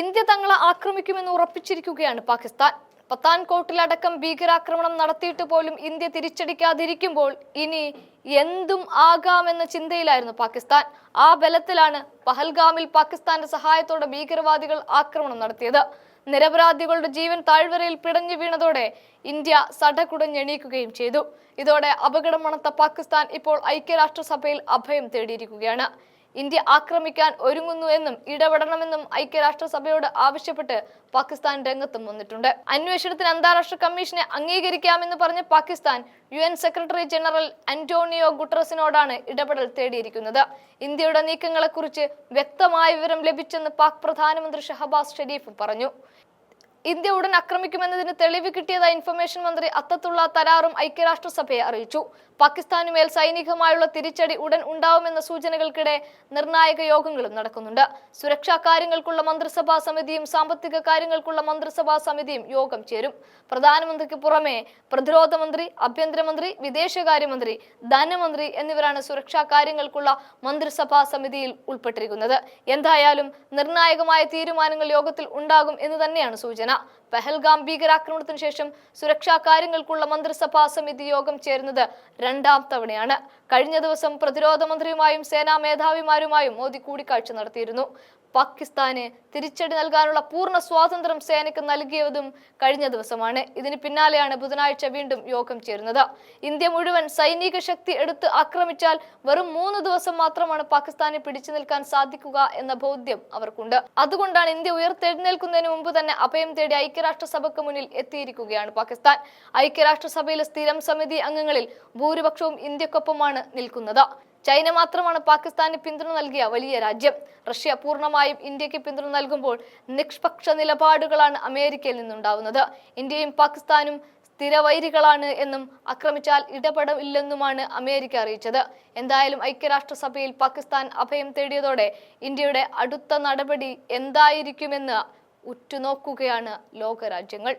India തങ്ങളെ ആക്രമിക്കുമെന്ന് ഉറപ്പിച്ചിരിക്കുകയാണ് പാകിസ്ഥാൻ. പത്താൻകോട്ടിലടക്കം ഭീകരാക്രമണം നടത്തിയിട്ട് പോലും ഇന്ത്യ തിരിച്ചടിക്കാതിരിക്കുമ്പോൾ ഇനി എന്തും ആകാമെന്ന ചിന്തയിലായിരുന്നു പാകിസ്ഥാൻ. ആ ബലത്തിലാണ് പഹൽഗാമിൽ പാകിസ്ഥാന്റെ സഹായത്തോടെ ഭീകരവാദികൾ ആക്രമണം നടത്തിയത്. നിരപരാധികളുടെ ജീവൻ താഴ്വരയിൽ പിടഞ്ഞു വീണതോടെ ഇന്ത്യ സടകുടഞ്ഞെണീക്കുകയും ചെയ്തു. ഇതോടെ അപകടം മണത്ത പാകിസ്ഥാൻ ഇപ്പോൾ ഐക്യരാഷ്ട്രസഭയിൽ അഭയം തേടിയിരിക്കുകയാണ്. ഇന്ത്യ ആക്രമിക്കാൻ ഒരുങ്ങുന്നു എന്നും ഇടപെടണമെന്നും ഐക്യരാഷ്ട്രസഭയോട് ആവശ്യപ്പെട്ട് പാകിസ്ഥാൻ രംഗത്തും വന്നിട്ടുണ്ട്. അന്വേഷണത്തിന് അന്താരാഷ്ട്ര കമ്മീഷനെ അംഗീകരിക്കാമെന്ന് പറഞ്ഞ Pakistan U N secretary general Antonio ഗുട്ടറസിനോടാണ് ഇടപെടൽ തേടിയിരിക്കുന്നത്. ഇന്ത്യയുടെ നീക്കങ്ങളെക്കുറിച്ച് വ്യക്തമായ വിവരം ലഭിച്ചെന്ന് പാക് പ്രധാനമന്ത്രി ഷഹബാസ് ഷെരീഫ് പറഞ്ഞു. ഇന്ത്യ ഉടൻ ആക്രമിക്കുമെന്നതിന് തെളിവ് കിട്ടിയതായി ഇൻഫർമേഷൻ മന്ത്രി അത്തത്തുള്ള തരാറും ഐക്യരാഷ്ട്രസഭയെ അറിയിച്ചു. പാകിസ്ഥാനുമേൽ സൈനികമായുള്ള തിരിച്ചടി ഉടൻ ഉണ്ടാവുമെന്ന സൂചനകൾക്കിടെ നിർണായക യോഗങ്ങളും നടക്കുന്നുണ്ട്. സുരക്ഷാ കാര്യങ്ങൾക്കുള്ള മന്ത്രിസഭാ സമിതിയും സാമ്പത്തിക കാര്യങ്ങൾക്കുള്ള മന്ത്രിസഭാ സമിതിയും യോഗം ചേരും. പ്രധാനമന്ത്രിക്ക് പുറമെ പ്രതിരോധ മന്ത്രി ആഭ്യന്തരമന്ത്രി വിദേശകാര്യമന്ത്രി ധനമന്ത്രി എന്നിവരാണ് സുരക്ഷാ കാര്യങ്ങൾക്കുള്ള മന്ത്രിസഭാ സമിതിയിൽ ഉൾപ്പെട്ടിരിക്കുന്നത്. എന്തായാലും നിർണായകമായ തീരുമാനങ്ങൾ യോഗത്തിൽ ഉണ്ടാകും എന്ന് തന്നെയാണ് സൂചന. か പെഹൽഗാം ഭീകരാക്രമണത്തിന് ശേഷം സുരക്ഷാ കാര്യങ്ങൾക്കുള്ള മന്ത്രിസഭാ സമിതി യോഗം ചേരുന്നത് രണ്ടാം തവണയാണ്. കഴിഞ്ഞ ദിവസം പ്രതിരോധ മന്ത്രിയുമായും സേനാ മേധാവിമാരുമായും മോദി കൂടിക്കാഴ്ച നടത്തിയിരുന്നു. പാകിസ്ഥാന് തിരിച്ചടി നൽകാനുള്ള പൂർണ സ്വാതന്ത്ര്യം സേനയ്ക്ക് നൽകിയതും കഴിഞ്ഞ ദിവസമാണ്. ഇതിന് പിന്നാലെയാണ് ബുധനാഴ്ച വീണ്ടും യോഗം ചേരുന്നത്. ഇന്ത്യ മുഴുവൻ സൈനിക ശക്തി എടുത്ത് ആക്രമിച്ചാൽ വെറും മൂന്ന് ദിവസം മാത്രമാണ് പാകിസ്ഥാനെ പിടിച്ചു നിൽക്കാൻ സാധിക്കുക എന്ന ബോധ്യം അവർക്കുണ്ട്. അതുകൊണ്ടാണ് ഇന്ത്യ ഉയർത്തെഴുന്നേൽക്കുന്നതിന് മുമ്പ് തന്നെ അഭയം തേടി ഐക്യരാഷ്ട്രസഭയ്ക്ക് മുന്നിൽ എത്തിയിരിക്കുകയാണ് പാകിസ്ഥാൻ. ഐക്യരാഷ്ട്രസഭയിലെ സ്ഥിരം സമിതി അംഗങ്ങളിൽ ഭൂരിപക്ഷവും ഇന്ത്യക്കൊപ്പമാണ് നിൽക്കുന്നത്. ചൈന മാത്രമാണ് പാകിസ്ഥാന് പിന്തുണ നൽകിയ വലിയ രാജ്യം. റഷ്യ പൂർണമായും ഇന്ത്യയ്ക്ക് പിന്തുണ നൽകുമ്പോൾ നിഷ്പക്ഷ നിലപാടുകളാണ് അമേരിക്കയിൽ നിന്നുണ്ടാവുന്നത്. ഇന്ത്യയും പാകിസ്ഥാനും സ്ഥിരവൈരികളാണ് എന്നും ആക്രമിച്ചാൽ ഇടപെടില്ലെന്നുമാണ് അമേരിക്ക അറിയിച്ചത്. എന്തായാലും ഐക്യരാഷ്ട്രസഭയിൽ പാകിസ്ഥാൻ അഭയം തേടിയതോടെ ഇന്ത്യയുടെ അടുത്ത നടപടി എന്തായിരിക്കുമെന്ന് ഉറ്റുനോക്കുകയാണ് ലോകരാജ്യങ്ങൾ.